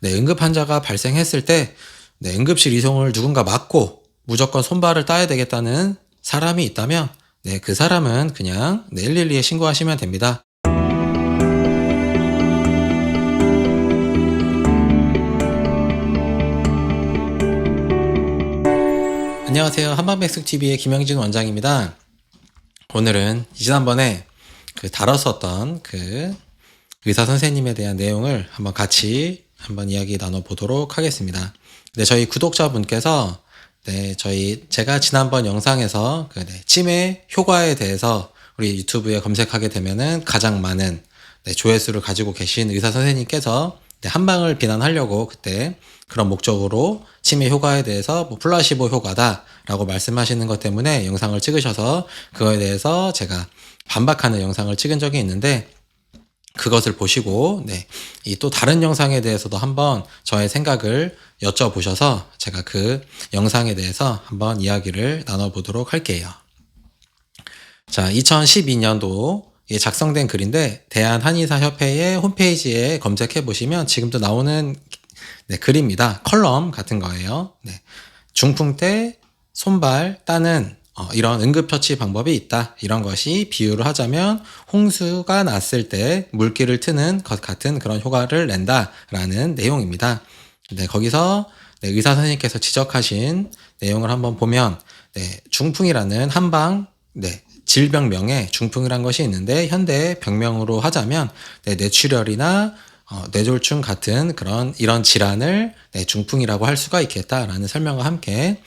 네, 응급 환자가 발생했을 때 네, 응급실 이송을 누군가 막고 무조건 손발을 따야 되겠다는 사람이 있다면 네, 그 사람은 그냥 네, 112에 신고하시면 됩니다. 안녕하세요. 한방백숙TV의 김영진 원장입니다. 오늘은 지난번에 그 다뤘었던 그 의사 선생님에 대한 내용을 한번 같이 한번 이야기 나눠보도록 하겠습니다. 네, 저희 구독자분께서 네, 저희 제가 지난번 영상에서 그 네, 치매 효과에 대해서 우리 유튜브에 검색하게 되면은 가장 많은 네, 조회수를 가지고 계신 의사 선생님께서 네, 한방을 비난하려고 그때 그런 목적으로 치매 효과에 대해서 뭐 플라시보 효과다라고 말씀하시는 것 때문에 영상을 찍으셔서 그거에 대해서 제가 반박하는 영상을 찍은 적이 있는데 그것을 보시고 네, 이 또 다른 영상에 대해서도 한번 저의 생각을 여쭤보셔서 제가 그 영상에 대해서 한번 이야기를 나눠보도록 할게요. 자, 2012년도에 작성된 글인데 대한한의사협회의 홈페이지에 검색해 보시면 지금도 나오는 네, 글입니다. 컬럼 같은 거예요. 네. 중풍 때 손발 따는 어, 이런 응급처치 방법이 있다. 이런 것이 비유를 하자면 홍수가 났을 때 물기를 트는 것 같은 그런 효과를 낸다라는 내용입니다. 네, 거기서 네, 의사 선생님께서 지적하신 내용을 한번 보면 네, 중풍이라는 한방 네, 질병명에 중풍이란 것이 있는데 현대 병명으로 하자면 네, 뇌출혈이나 어, 뇌졸중 같은 그런 이런 질환을 네, 중풍이라고 할 수가 있겠다라는 설명과 함께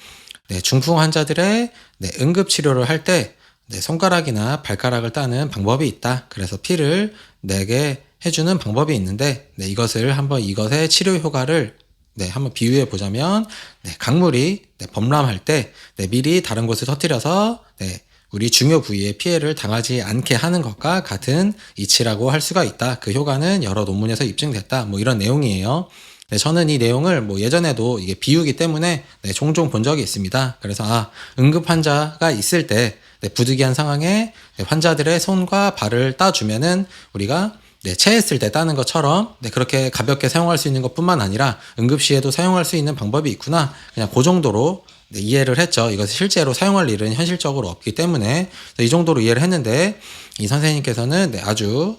네, 중풍 환자들의 네, 응급 치료를 할 때 네, 손가락이나 발가락을 따는 방법이 있다. 그래서 피를 내게 해주는 방법이 있는데 네, 이것을 한번 이것의 치료 효과를 네, 한번 비유해 보자면 네, 강물이 네, 범람할 때 네, 미리 다른 곳을 터뜨려서 네, 우리 중요 부위에 피해를 당하지 않게 하는 것과 같은 이치라고 할 수가 있다. 그 효과는 여러 논문에서 입증됐다. 뭐 이런 내용이에요. 네, 저는 이 내용을 뭐 예전에도 이게 비유기 때문에 네, 종종 본 적이 있습니다. 그래서 아, 응급 환자가 있을 때 네, 부득이한 상황에 네, 환자들의 손과 발을 따주면은 우리가 네, 체했을 때 따는 것처럼 네, 그렇게 가볍게 사용할 수 있는 것뿐만 아니라 응급시에도 사용할 수 있는 방법이 있구나. 그냥 그 정도로 네, 이해를 했죠. 이것을 실제로 사용할 일은 현실적으로 없기 때문에 이 정도로 이해를 했는데 이 선생님께서는 네, 아주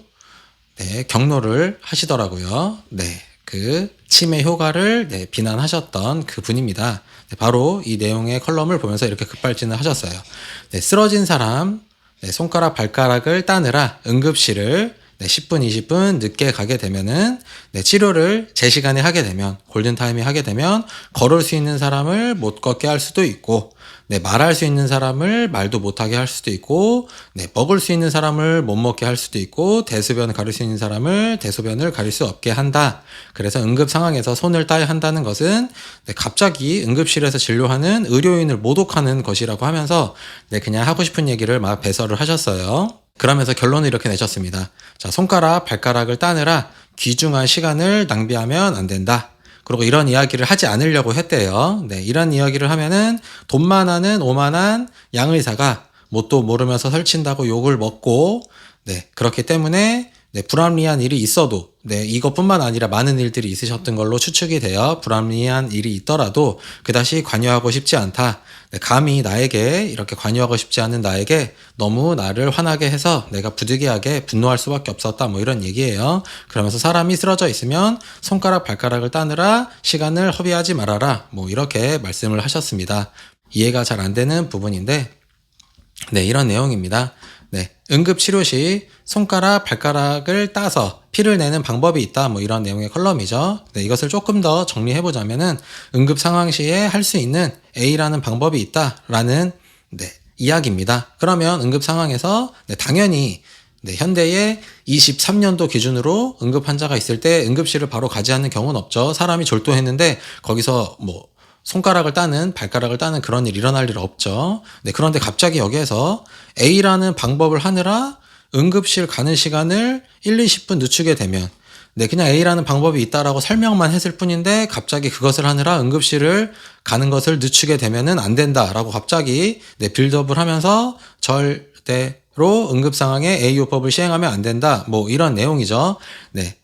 네, 경로를 하시더라고요. 네, 그 치매 효과를 네, 비난하셨던 그 분입니다. 네, 바로 이 내용의 컬럼을 보면서 이렇게 급발진을 하셨어요. 네, 쓰러진 사람 네, 손가락 발가락을 따느라 응급실을 네, 10분, 20분 늦게 가게 되면은 네, 치료를 제 시간에 하게 되면 골든 타임에 하게 되면 걸을 수 있는 사람을 못 걷게 할 수도 있고 네, 말할 수 있는 사람을 말도 못하게 할 수도 있고 네, 먹을 수 있는 사람을 못 먹게 할 수도 있고 대소변을 가릴 수 있는 사람을 대소변을 가릴 수 없게 한다. 그래서 응급 상황에서 손을 따야 한다는 것은 네, 갑자기 응급실에서 진료하는 의료인을 모독하는 것이라고 하면서 네, 그냥 하고 싶은 얘기를 막 배설을 하셨어요. 그러면서 결론을 이렇게 내셨습니다. 자, 손가락, 발가락을 따느라 귀중한 시간을 낭비하면 안 된다. 그리고 이런 이야기를 하지 않으려고 했대요. 네, 이런 이야기를 하면은 돈만 하는 오만한 양의사가 뭣도 모르면서 설친다고 욕을 먹고, 네, 그렇기 때문에 네, 불합리한 일이 있어도 네, 이것뿐만 아니라 많은 일들이 있으셨던 걸로 추측이 되어 불합리한 일이 있더라도 그다시 관여하고 싶지 않다. 네, 감히 나에게 이렇게 관여하고 싶지 않은 나에게 너무 나를 화나게 해서 내가 부득이하게 분노할 수밖에 없었다. 뭐 이런 얘기예요. 그러면서 사람이 쓰러져 있으면 손가락 발가락을 따느라 시간을 허비하지 말아라. 뭐 이렇게 말씀을 하셨습니다. 이해가 잘 안 되는 부분인데 네, 이런 내용입니다. 네, 응급 치료 시 손가락, 발가락을 따서 피를 내는 방법이 있다. 뭐 이런 내용의 컬럼이죠. 네, 이것을 조금 더 정리해 보자면은 응급 상황 시에 할 수 있는 A라는 방법이 있다 라는 네, 이야기입니다. 그러면 응급 상황에서 네, 당연히 네, 현대의 23년도 기준으로 응급 환자가 있을 때 응급실을 바로 가지 않는 경우는 없죠. 사람이 졸도했는데 거기서 뭐 손가락을 따는 발가락을 따는 그런 일 일어날 일 없죠. 네, 그런데 갑자기 여기에서 A라는 방법을 하느라 응급실 가는 시간을 1, 20분 늦추게 되면 네, 그냥 A라는 방법이 있다라고 설명만 했을 뿐인데 갑자기 그것을 하느라 응급실을 가는 것을 늦추게 되면은 안 된다라고 갑자기 네, 빌드업을 하면서 절대 로 응급 상황에 A요법을 시행하면 안 된다. 뭐 이런 내용이죠. 네.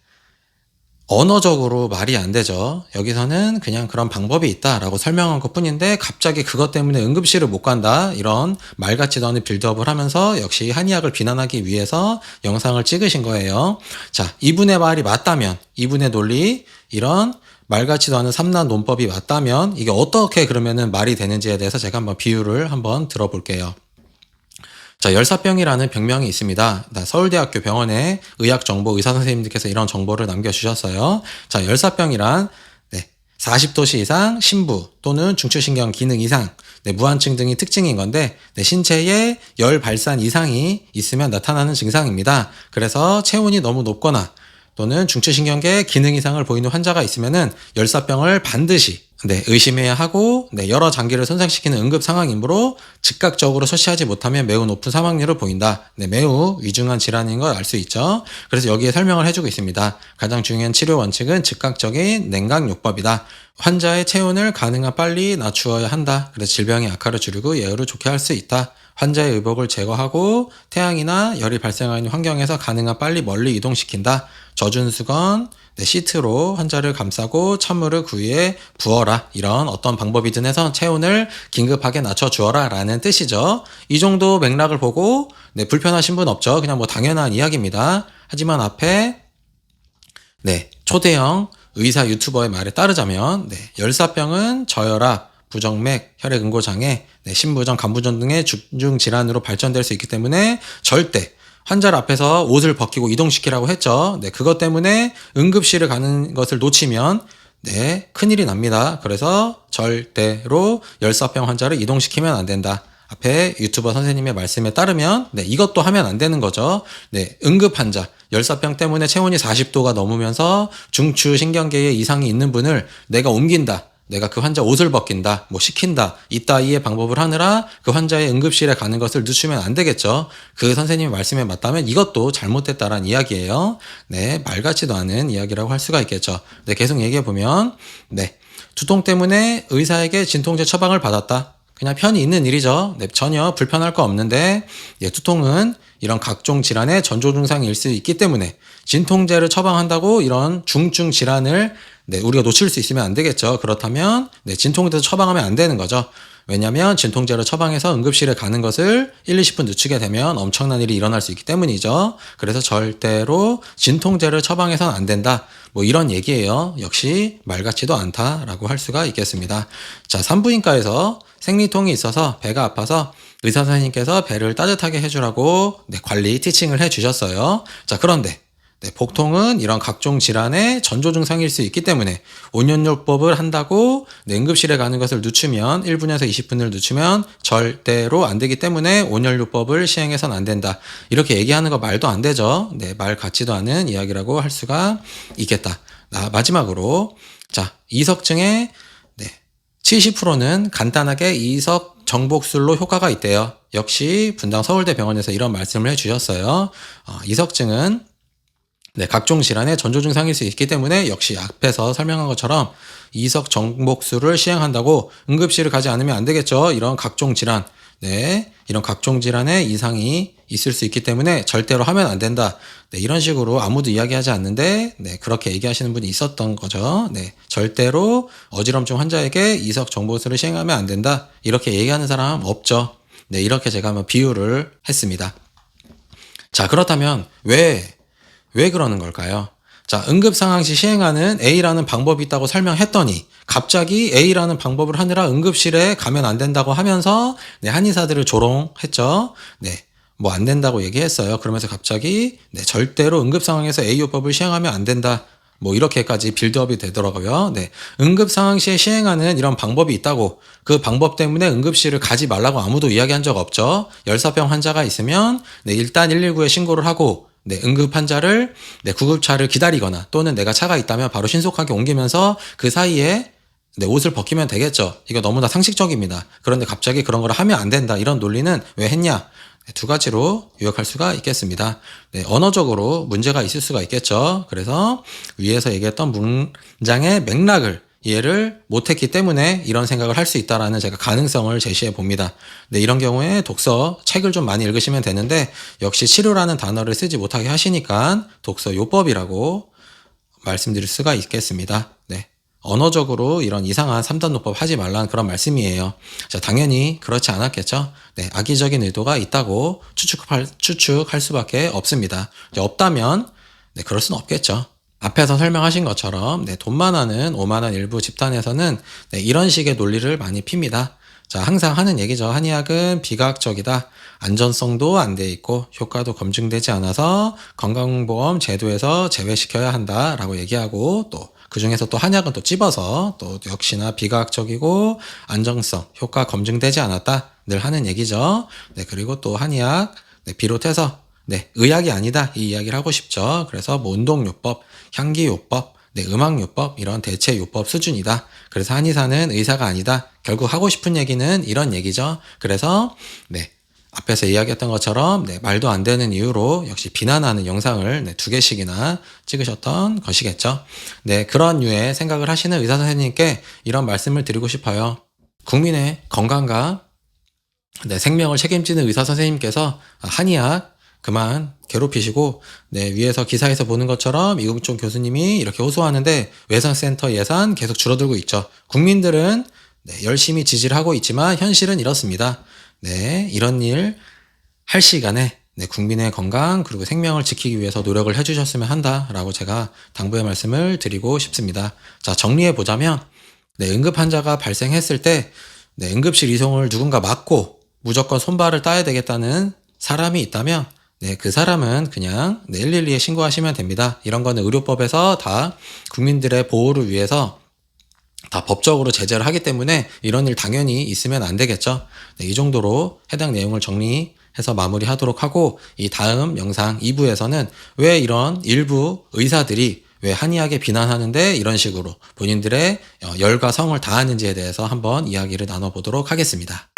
언어적으로 말이 안 되죠. 여기서는 그냥 그런 방법이 있다라고 설명한 것 뿐인데 갑자기 그것 때문에 응급실을 못 간다 이런 말 같지도 않은 빌드업을 하면서 역시 한의학을 비난하기 위해서 영상을 찍으신 거예요. 자, 이분의 말이 맞다면 이분의 논리 이런 말 같지도 않은 삼난 논법이 맞다면 이게 어떻게 그러면은 말이 되는지에 대해서 제가 한번 비유를 한번 들어볼게요. 자, 열사병이라는 병명이 있습니다. 나 서울대학교 병원의 의학정보 의사 선생님들께서 이런 정보를 남겨주셨어요. 자, 열사병이란 네, 40도씨 이상 심부 또는 중추신경 기능 이상, 네, 무한증 등이 특징인 건데 네, 신체에 열 발산 이상이 있으면 나타나는 증상입니다. 그래서 체온이 너무 높거나 또는 중추신경계 기능 이상을 보이는 환자가 있으면은 열사병을 반드시 네, 의심해야 하고 네, 여러 장기를 손상시키는 응급 상황이므로 즉각적으로 처치하지 못하면 매우 높은 사망률을 보인다. 네, 매우 위중한 질환인 걸 알 수 있죠. 그래서 여기에 설명을 해주고 있습니다. 가장 중요한 치료 원칙은 즉각적인 냉각요법이다. 환자의 체온을 가능한 빨리 낮추어야 한다. 그래서 질병의 악화를 줄이고 예후를 좋게 할 수 있다. 환자의 의복을 제거하고 태양이나 열이 발생하는 환경에서 가능한 빨리 멀리 이동시킨다. 젖은 수건, 네, 시트로 환자를 감싸고 찬물을 그 위에 부어라. 이런 어떤 방법이든 해서 체온을 긴급하게 낮춰주어라. 라는 뜻이죠. 이 정도 맥락을 보고, 네, 불편하신 분 없죠. 그냥 뭐 당연한 이야기입니다. 하지만 앞에, 네, 초대형 의사 유튜버의 말에 따르자면, 네, 열사병은 저혈압, 부정맥, 혈액 응고장애, 네, 신부전, 간부전 등의 중증 질환으로 발전될 수 있기 때문에 절대 환자를 앞에서 옷을 벗기고 이동시키라고 했죠. 네, 그것 때문에 응급실을 가는 것을 놓치면 네, 큰일이 납니다. 그래서 절대로 열사병 환자를 이동시키면 안 된다. 앞에 유튜버 선생님의 말씀에 따르면 네, 이것도 하면 안 되는 거죠. 네, 응급 환자 열사병 때문에 체온이 40도가 넘으면서 중추 신경계에 이상이 있는 분을 내가 옮긴다. 내가 그 환자 옷을 벗긴다, 뭐 시킨다, 이따위의 방법을 하느라 그 환자의 응급실에 가는 것을 늦추면 안 되겠죠. 그 선생님의 말씀에 맞다면 이것도 잘못됐다라는 이야기예요. 네, 말 같지도 않은 이야기라고 할 수가 있겠죠. 네, 계속 얘기해 보면, 네, 두통 때문에 의사에게 진통제 처방을 받았다. 그냥 편히 있는 일이죠. 네, 전혀 불편할 거 없는데, 예, 두통은 이런 각종 질환의 전조 증상일 수 있기 때문에 진통제를 처방한다고 이런 중증 질환을 네, 우리가 놓칠 수 있으면 안 되겠죠. 그렇다면 네, 진통제도 처방하면 안 되는 거죠. 왜냐하면 진통제를 처방해서 응급실에 가는 것을 1, 20분 늦추게 되면 엄청난 일이 일어날 수 있기 때문이죠. 그래서 절대로 진통제를 처방해서는 안 된다. 뭐 이런 얘기예요. 역시 말 같지도 않다라고 할 수가 있겠습니다. 자, 산부인과에서 생리통이 있어서 배가 아파서 의사 선생님께서 배를 따뜻하게 해주라고 네, 관리 티칭을 해주셨어요. 자, 그런데 네, 복통은 이런 각종 질환의 전조 증상일 수 있기 때문에 온연요법을 한다고 네, 응급실에 가는 것을 늦추면 1분에서 20분을 늦추면 절대로 안 되기 때문에 온연요법을 시행해서는 안 된다. 이렇게 얘기하는 거 말도 안 되죠. 네, 말 같지도 않은 이야기라고 할 수가 있겠다. 나 마지막으로 자 이석증의 네, 70%는 간단하게 이석 정복술로 효과가 있대요. 역시 분당 서울대 병원에서 이런 말씀을 해주셨어요. 어, 이석증은 네, 각종 질환의 전조 증상일 수 있기 때문에 역시 앞에서 설명한 것처럼 이석 정복술을 시행한다고 응급실을 가지 않으면 안 되겠죠. 이런 각종 질환, 네, 이런 각종 질환의 이상이 있을 수 있기 때문에 절대로 하면 안 된다. 네, 이런 식으로 아무도 이야기하지 않는데, 네, 그렇게 얘기하시는 분이 있었던 거죠. 네, 절대로 어지럼증 환자에게 이석 정복술을 시행하면 안 된다. 이렇게 얘기하는 사람 없죠. 네, 이렇게 제가 한번 비유를 했습니다. 자, 그렇다면 왜 왜 그러는 걸까요? 자, 응급 상황 시 시행하는 A라는 방법이 있다고 설명했더니 갑자기 A라는 방법을 하느라 응급실에 가면 안 된다고 하면서 네, 한의사들을 조롱했죠. 네. 뭐 안 된다고 얘기했어요. 그러면서 갑자기 네, 절대로 응급 상황에서 A요법을 시행하면 안 된다. 뭐 이렇게까지 빌드업이 되더라고요. 네. 응급 상황 시에 시행하는 이런 방법이 있다고 그 방법 때문에 응급실을 가지 말라고 아무도 이야기한 적 없죠. 열사병 환자가 있으면 네, 일단 119에 신고를 하고 네, 응급 환자를 네, 구급차를 기다리거나 또는 내가 차가 있다면 바로 신속하게 옮기면서 그 사이에 네, 옷을 벗기면 되겠죠. 이거 너무나 상식적입니다. 그런데 갑자기 그런 걸 하면 안 된다. 이런 논리는 왜 했냐? 네, 두 가지로 요약할 수가 있겠습니다. 네, 언어적으로 문제가 있을 수가 있겠죠. 그래서 위에서 얘기했던 문장의 맥락을 이해를 못했기 때문에 이런 생각을 할 수 있다라는 제가 가능성을 제시해 봅니다. 네, 이런 경우에 독서 책을 좀 많이 읽으시면 되는데 역시 치료라는 단어를 쓰지 못하게 하시니까 독서 요법이라고 말씀드릴 수가 있겠습니다. 네. 언어적으로 이런 이상한 3단 노법 하지 말라는 그런 말씀이에요. 자, 당연히 그렇지 않았겠죠? 네, 악의적인 의도가 있다고 추측할, 추측할 수밖에 없습니다. 없다면, 네, 그럴 수는 없겠죠. 앞에서 설명하신 것처럼, 네, 돈만 하는 오만한 일부 집단에서는, 네, 이런 식의 논리를 많이 핍니다. 자, 항상 하는 얘기죠. 한의학은 비과학적이다. 안전성도 안 돼 있고 효과도 검증되지 않아서 건강보험 제도에서 제외시켜야 한다라고 얘기하고 또 그 중에서 또 한약은 또 찝어서 또 역시나 비과학적이고 안정성, 효과 검증되지 않았다 늘 하는 얘기죠. 네, 그리고 또 한의학 네, 비롯해서 네, 의학이 아니다 이 이야기를 하고 싶죠. 그래서 뭐 운동요법, 향기요법, 네, 음악요법 이런 대체요법 수준이다. 그래서 한의사는 의사가 아니다. 결국 하고 싶은 얘기는 이런 얘기죠. 그래서 네, 앞에서 이야기했던 것처럼 네, 말도 안 되는 이유로 역시 비난하는 영상을 네, 두 개씩이나 찍으셨던 것이겠죠. 네, 그런 류의 생각을 하시는 의사 선생님께 이런 말씀을 드리고 싶어요. 국민의 건강과 네, 생명을 책임지는 의사 선생님께서 한의학 그만 괴롭히시고 네, 위에서 기사에서 보는 것처럼 이국종 교수님이 이렇게 호소하는데 외상센터 예산 계속 줄어들고 있죠. 국민들은 네, 열심히 지지를 하고 있지만 현실은 이렇습니다. 네, 이런 일 할 시간에 네, 국민의 건강 그리고 생명을 지키기 위해서 노력을 해주셨으면 한다라고 제가 당부의 말씀을 드리고 싶습니다. 자 정리해 보자면 네, 응급 환자가 발생했을 때 네, 응급실 이송을 누군가 막고 무조건 손발을 따야 되겠다는 사람이 있다면 네, 그 사람은 그냥 네, 112에 신고하시면 됩니다. 이런 거는 의료법에서 다 국민들의 보호를 위해서 다 법적으로 제재를 하기 때문에 이런 일 당연히 있으면 안 되겠죠. 네, 이 정도로 해당 내용을 정리해서 마무리하도록 하고 이 다음 영상 2부에서는 왜 이런 일부 의사들이 왜 한의학에 비난하는데 이런 식으로 본인들의 어, 열과 성을 다하는지에 대해서 한번 이야기를 나눠보도록 하겠습니다.